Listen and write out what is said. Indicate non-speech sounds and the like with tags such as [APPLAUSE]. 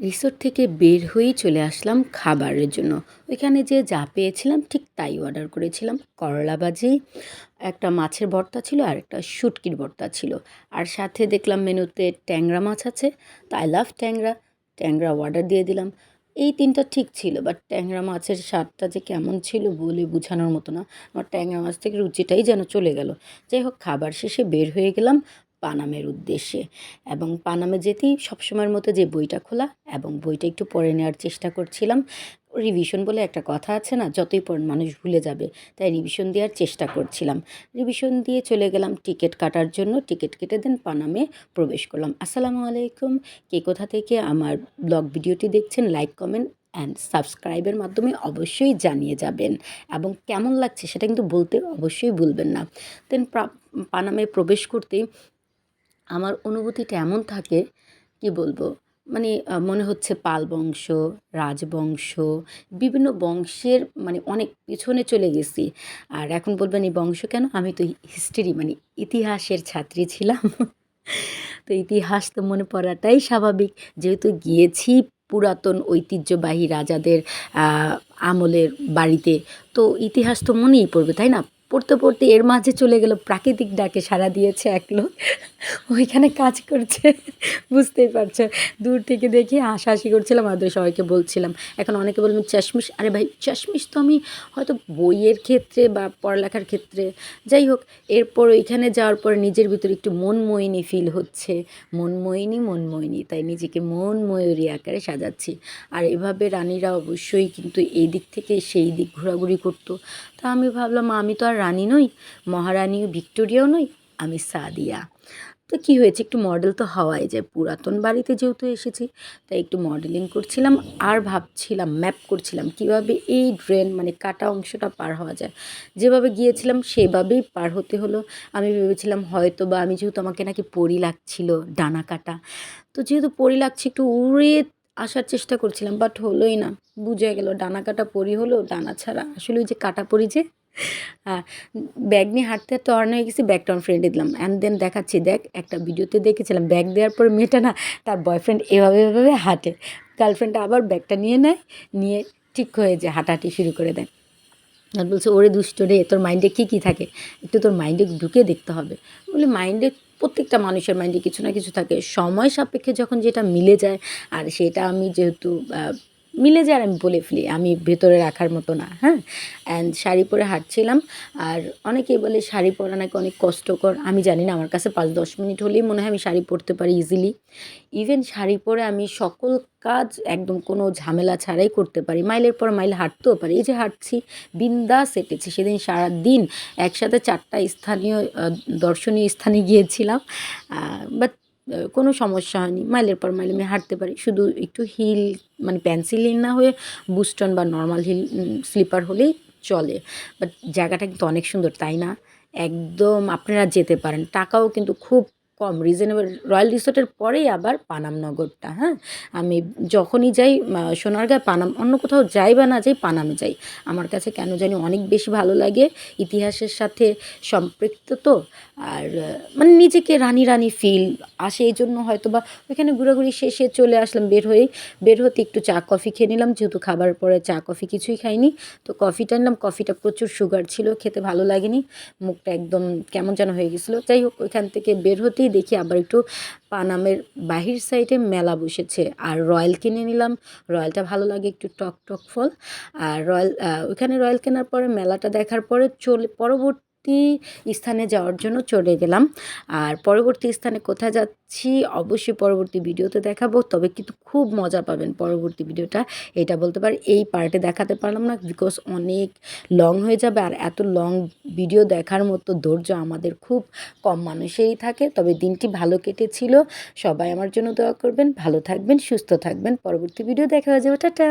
Resort থেকে বের হয়েই চলে আসলাম খাবারের জন্য। ওইখানে যে যা পেয়েছিলাম ঠিক তাই অর্ডার করেছিলাম। করলা ভাজি, একটা মাছের ভর্তা ছিল আর একটা শুটকির ভর্তা ছিল। আর সাথে দেখলাম মেনুতে ট্যাংরা মাছ আছে। তো আই লাভ ট্যাংরা। ট্যাংরা অর্ডার দিয়ে দিলাম। এই তিনটা ঠিক ছিল বাট ট্যাংরা মাছের স্বাদটা যে কেমন ছিল বলে বোঝানোর মতো না। আমার ট্যাংরা মাছ থেকে রুচিটাই যেন চলে গেল। যাই হোক, খাবার শেষে বের হয়ে গেলাম। পানামের উদ্দেশ্যে। এবং পানামে যেতেই সবসময়ের মতো যে বইটা খোলা এবং বইটা একটু পড়ে নেওয়ার চেষ্টা করছিলাম রিভিশন বলে একটা কথা আছে না, যতই পড়েন মানুষ ভুলে যাবে, তাই রিভিশন দেওয়ার চেষ্টা করছিলাম। রিভিশন দিয়ে চলে গেলাম টিকিট কাটার জন্য টিকিট কেটে দেন পানামে প্রবেশ করলাম। আসসালামু আলাইকুম, কে কোথা থেকে আমার ব্লগ ভিডিওটি দেখছেন লাইক কমেন্ট অ্যান্ড সাবস্ক্রাইবের মাধ্যমে অবশ্যই জানিয়ে যাবেন। এবং কেমন লাগছে সেটা কিন্তু বলতে অবশ্যই ভুলবেন না। দেন পানামে প্রবেশ করতেই আমার অনুভূতিটা এমন থাকে, কি বলব? মানে মনে হচ্ছে পাল বংশ রাজবংশ বিভিন্ন বংশের মানে অনেক পিছনে চলে গেছি। আর এখন বলবেন এই বংশ কেন? আমি তো হিস্ট্রি মানে ইতিহাসের ছাত্রী ছিলাম। [LAUGHS] তো ইতিহাস তো মনে পড়াটাই স্বাভাবিক। যেহেতু গিয়েছি পুরাতন ঐতিহ্যবাহী রাজাদের আমলের বাড়িতে, তো ইতিহাস তো মনেই পড়বে, তাই না? পড়তে পড়তে এর মাঝে চলে গেল, প্রাকৃতিক ডাকে সাড়া দিয়েছে এক লোক। ওইখানে কাজ করছে, বুঝতেই পারছ। দূর থেকে দেখে হাসাহাসি করছিলাম, আমাদের সবাইকে বলছিলাম। এখন অনেকে বলবেন চশমিশ আরে ভাই, চশমিশ তো আমি হয়তো বইয়ের ক্ষেত্রে বা পড়ালেখার ক্ষেত্রে, যাই হোক, এরপর ওইখানে যাওয়ার পর নিজের ভিতরে একটু মনময়িনী ফিল হচ্ছে। মনময়িনী মনময়িনী, তাই নিজেকে মন ময়ূরী আকারে সাজাচ্ছি। আর এভাবে রানীরা অবশ্যই কিন্তু এই দিক থেকে সেই দিক ঘোরাঘুরি করতো। তা আমি ভাবলাম, আমি তো আর রানী নই মহারানীও ভিক্টোরিয়াও নই, আমি সাদিয়া। তো কী হয়েছে, একটু মডেল তো হওয়াই যায়। পুরাতন বাড়িতে যেহেতু এসেছি, তাই একটু মডেলিং করছিলাম আর ভাবছিলাম ম্যাপ করছিলাম কীভাবে এই ড্রেন মানে কাটা অংশটা পার হওয়া যায়। যেভাবে গিয়েছিলাম, সেভাবেই পার হতে হলো। আমি ভেবেছিলাম হয়তো বা আমি যেহেতু আমাকে নাকি পরি লাগছিল ডানা কাটা, তো যেহেতু পরি লাগছে একটু উড়ে আসার চেষ্টা করছিলাম বাট হলোই না। বুঝে গেল ডানা কাটা পরি হলো ডানা ছাড়া। আসলে ওই যে কাটা পরি যে ব্যাগ নিয়ে হাঁটতে হাঁটতে অর্ণ হয়ে গেছি, ব্যাগটা আমার ফ্রেন্ডে দিলাম। অ্যান্ড দেন দেখাচ্ছি, দেখ, একটা ভিডিওতে দেখেছিলাম, ব্যাগ দেওয়ার পর মেয়েটা না তার বয়ফ্রেন্ড এভাবে এভাবে হাঁটে। গার্লফ্রেন্ডটা আবার ব্যাগটা নিয়ে নেয়, নিয়ে ঠিক হয়ে যায়, হাঁটাহাঁটি শুরু করে দেয়। আর বলছে, ওরে দুষ্ট রে, তোর মাইন্ডে কী কী থাকে? একটু তোর মাইন্ডে ঢুকে দেখতে হবে। বলে মাইন্ডে প্রত্যেকটা মানুষের মাইন্ডে কিছু না কিছু থাকে। সময় সাপেক্ষে যখন যেটা মিলে যায়, আর সেটা আমি যেহেতু মিলে যায় আমি বলে ফেলি, আমি ভেতরে রাখার মতো না হ্যাঁ? অ্যান্ড শাড়ি পরে হাঁটছিলাম আর অনেকেই বলে শাড়ি পরা নাকি অনেক কষ্টকর, আমি জানি না, আমার কাছে পাঁচ দশ মিনিট হলেই মনে হয় আমি শাড়ি পরতে পারি ইজিলি ইভেন শাড়ি পরে আমি সকল কাজ একদম কোনো ঝামেলা ছাড়াই করতে পারি, মাইলের পর মাইল হাঁটতেও পারি। এই যে হাঁটছি, বিন্দাস হেঁটেছি, সেদিন সারা দিন একসাথে চারটা স্থানীয় দর্শনীয় স্থানে গিয়েছিলাম বাট কোনো সমস্যা হয়নি। মাইলের পর মাইল আমি হাঁটতে পারি। শুধু একটু হিল মানে পেন্সিল হিল না হয়ে বুস্টন বা নর্মাল হিল স্লিপার হলেই চলে। বাট জায়গাটা কিন্তু অনেক সুন্দর, তাই না? একদম আপনারা যেতে পারেন। টাকাও কিন্তু খুব কম রিজনেবল রয়্যাল রিসোর্টের পরেই আবার পানাম নগরটা হ্যাঁ? আমি যখনই যাই সোনারগাঁ পানাম, অন্য কোথাও যাই বা না যাই, পানামে যাই। আমার কাছে কেন জানি অনেক বেশি ভালো লাগে। ইতিহাসের সাথে সম্পৃক্ত তো, আর মানে নিজেকে রানী রানী ফিল আসে এই জন্য হয়তো বা ওইখানে ঘোরাঘুরি শেষে চলে আসলাম, বের হয়েই বের হতে একটু চা কফি খেয়ে নিলাম, যেহেতু খাবার পরে চা কফি কিছুই খাইনি। তো কফিটা নিলাম কফিটা প্রচুর সুগার ছিল, খেতে ভালো লাগেনি। মুখটা একদম কেমন যেন হয়ে গেছিল। যাই হোক, ওইখান থেকে বের হতেই দেখি আবার একটু পানামের বাহির সাইডে মেলা বসেছে। আর রয়্যাল কিনে নিলাম। রয়্যালটা ভালো লাগে একটু টক টক ফল। আর রয়্যাল ওইখানে রয়্যাল কেনার পরে, মেলাটা দেখার পরে চলে, পরবর্তী পরবর্তী স্থানে যাওয়ার জন্য চলে গেলাম। আর পরবর্তী স্থানে কোথায় যাচ্ছি অবশ্যই পরবর্তী ভিডিওতে দেখাবো, তবে কিন্তু খুব মজা পাবেন পরবর্তী ভিডিওটা। এটা বলতে পারি, এই পার্টে দেখাতে পারলাম না বিকজ অনেক লং হয়ে যাবে আর এত লং ভিডিও দেখার মতো ধৈর্য আমাদের খুব কম মানুষেরই থাকে। তবে দিনটি ভালো কেটেছিল। সবাই আমার জন্য দোয়া করবেন, ভালো থাকবেন, সুস্থ থাকবেন। পরবর্তী ভিডিও দেখা হয়ে যাবে টাটা!